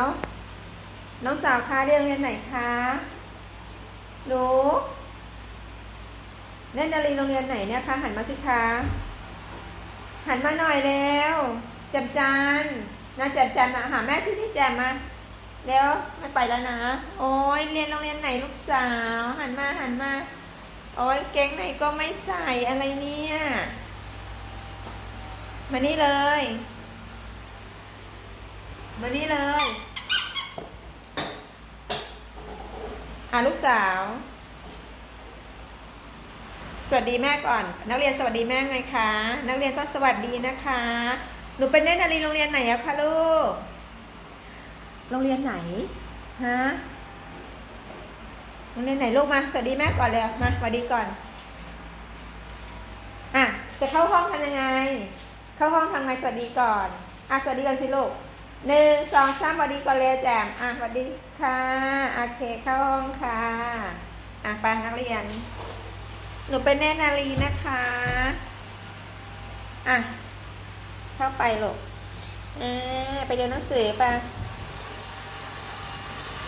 าวน้องสาวคะเรียนโรงเรียนไหนคะหนูเล่นนารีโรงเรียนไหนเนี่ยคะหันมาสิคะหันมาหน่อยแล้วแจมจันนะแจมจันมาหาแม่สิที่แจมมาเร็วไม่ไปแล้วนะ โอ้ยเรียนโรงเรียนไหนลูกสาว หันมาหันมาโอ้ยเก่งไหนก็ไม่ใส่อะไรเนี่ยมานี่เลย มานี่เลย อ่าลูกสาว สวัสดีแม่ก่อน นักเรียนสวัสดีแม่ไงคะ นักเรียนต้องสวัสดีนะคะ หนูเป็นเนตรนารีโรงเรียนไหนอะคะลูก โรงเรียนไหน ฮะ โรงเรียนไหนลูกมา สวัสดีแม่ก่อนเลย มาสวัสดีก่อน อะ จะเข้าห้องทำยังไง เข้าห้องทำไง สวัสดีก่อน อะ สวัสดีก่อนสิลูก หนึ่งสองสามสวัสดีก่อนเลยแจมอะสวัสดีค่ะโอเคเข้าห้องค่ะอะไปนักเรียน หนูเป็นแน่นารีนะคะอะเข้าไปหลกเออไปเรียนหนังสือไป